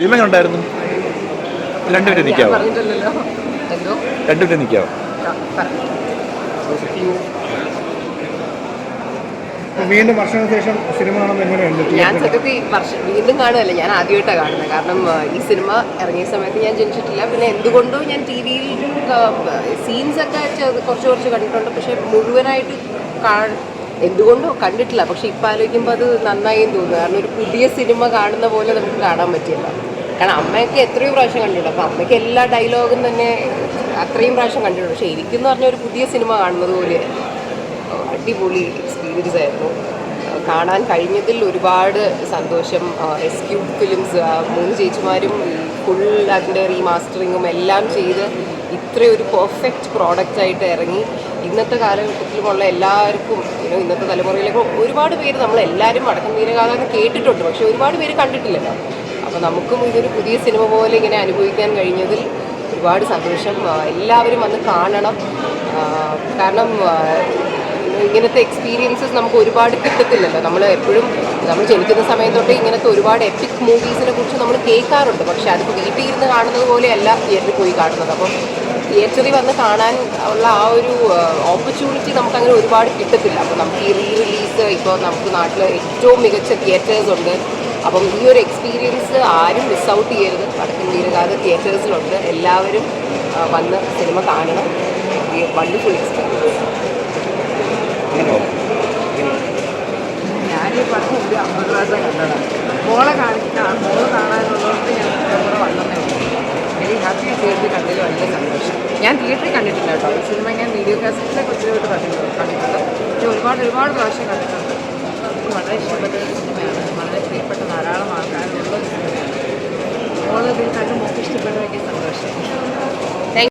Cinema ഉണ്ടായിരുന്നു രണ്ടുപേരും നിൽക്കാവോ രണ്ടുപേരും നിൽക്കാവോ വീണ്ടും വർഷങ്ങൾക്ക് ശേഷം സിനിമ കാണുമ്പോൾ എങ്ങനെയുണ്ട് ഞാൻ സത്യത്തിൽ വർഷം വീണ്ടും കാണുമല്ല ഞാൻ ആദ്യമായിട്ടാണ് കാണുന്നത്. കാരണം ഈ സിനിമ ഇറങ്ങിയ സമയത്ത് ഞാൻ ജനിച്ചിട്ടില്ല. പിന്നെ എന്തുകൊണ്ടും ഞാൻ ടി വിയിൽ സീൻസ് ഒക്കെ ചെറുത് കുറച്ച് കുറച്ച് കണ്ടിട്ടുണ്ട്. പക്ഷേ മുഴുവനായിട്ട് എന്തുകൊണ്ടോ കണ്ടിട്ടില്ല. പക്ഷെ ഇപ്പം ആലോചിക്കുമ്പോൾ അത് നന്നായി തോന്നുന്നു. കാരണം ഒരു പുതിയ സിനിമ കാണുന്ന പോലെ നമുക്ക് കാണാൻ പറ്റില്ല. കാരണം അമ്മയൊക്കെ എത്രയോ പ്രാവശ്യം കണ്ടിട്ടുണ്ട്. അപ്പം അമ്മയ്ക്ക് എല്ലാ ഡയലോഗും തന്നെ അത്രയും പ്രാവശ്യം കണ്ടിട്ടുണ്ട്. പക്ഷേ എനിക്കെന്ന് പറഞ്ഞ ഒരു പുതിയ സിനിമ കാണുന്നത് പോലെ അടിപൊളി എക്സ്പീരിയൻസ് ആയിരുന്നു. കാണാൻ കഴിഞ്ഞതിൽ ഒരുപാട് സന്തോഷം. എസ് ക്യൂ ഫിലിംസ് മൂന്ന് ചേച്ചിമാരും ഫുൾ അതിന്റെ റീമാസ്റ്ററിങ്ങും എല്ലാം ചെയ്ത് ഇത്രയൊരു പെർഫെക്റ്റ് പ്രോഡക്റ്റ് ആയിട്ട് ഇറങ്ങി. ഇന്നത്തെ കാലഘട്ടത്തിലുമുള്ള എല്ലാവർക്കും ഇന്നത്തെ തലമുറയിലേക്ക് ഒരുപാട് പേര് നമ്മളെല്ലാവരും വടക്കൻ വീരഗാഥ കേട്ടിട്ടുണ്ട്. പക്ഷെ ഒരുപാട് പേര് കണ്ടിട്ടില്ലല്ലോ. അപ്പോൾ നമുക്കും ഇതൊരു പുതിയ സിനിമ പോലെ ഇങ്ങനെ അനുഭവിക്കാൻ കഴിഞ്ഞതിൽ ഒരുപാട് സന്തോഷം. എല്ലാവരും വന്ന് കാണണം. കാരണം ഇങ്ങനത്തെ എക്സ്പീരിയൻസസ് നമുക്ക് ഒരുപാട് കിട്ടത്തില്ലല്ലോ. നമ്മൾ എപ്പോഴും നമ്മൾ ജനിക്കുന്ന സമയം തൊട്ട് ഇങ്ങനത്തെ ഒരുപാട് എപ്പിക് മൂവീസിനെ കുറിച്ച് നമ്മൾ കേൾക്കാറുണ്ട്. പക്ഷേ അതിപ്പോൾ വീട്ടിൽ ഇരുന്ന് കാണുന്നത് പോലെയല്ല തിയേറ്ററിൽ പോയി കാണുന്നത്. അപ്പം തിയേറ്ററിൽ വന്ന് കാണാൻ ഉള്ള ആ ഒരു ഓപ്പർച്യൂണിറ്റി നമുക്ക് അങ്ങനെ ഒരുപാട് കിട്ടത്തില്ല. അപ്പോൾ നമുക്ക് ഈ റീ റിലീസ് ഇപ്പോൾ നമുക്ക് നാട്ടിൽ ഏറ്റവും മികച്ച തിയേറ്റേഴ്സ് ഉണ്ട്. അപ്പം ഈ ഒരു എക്സ്പീരിയൻസ് ആരും മിസ് ഔട്ട് ചെയ്യരുത്. വടക്കൻ വീരഗാഥ തിയേറ്റേഴ്സിലുണ്ട് എല്ലാവരും വന്ന് സിനിമ കാണണം. വണ്ടർഫുൾ എക്സ്പീരിയൻസ് ഞാൻ ഈ പടം ഒരു അമ്പത് പ്രാവശ്യം കണ്ടതാണ്. മോളെ കാണിക്കാൻ മോൾ കാണാനുള്ളവർക്ക് വലിയ സന്തോഷം. ഞാൻ തിയേറ്ററിൽ കണ്ടിട്ടില്ല കേട്ടോ. സിനിമ ഞാൻ വീഡിയോ കാസറ്റിലെ കൊച്ചിലോട്ട് കണ്ടിട്ടുണ്ട് കണ്ടിട്ടുണ്ട് പക്ഷേ ഒരുപാട് ഒരുപാട് പ്രാവശ്യം കണ്ടിട്ടുണ്ട്. എനിക്ക് വളരെ ഇഷ്ടപ്പെട്ട ഒരു സിനിമയാണ് വളരെ പ്രിയപ്പെട്ട ധാരാളം ആൾക്കാരുള്ള ഒരു സിനിമയാണ് മോൾ ഇതിൽ കണ്ട് മോൾക്ക് ഇഷ്ടപ്പെട്ടതൊക്കെ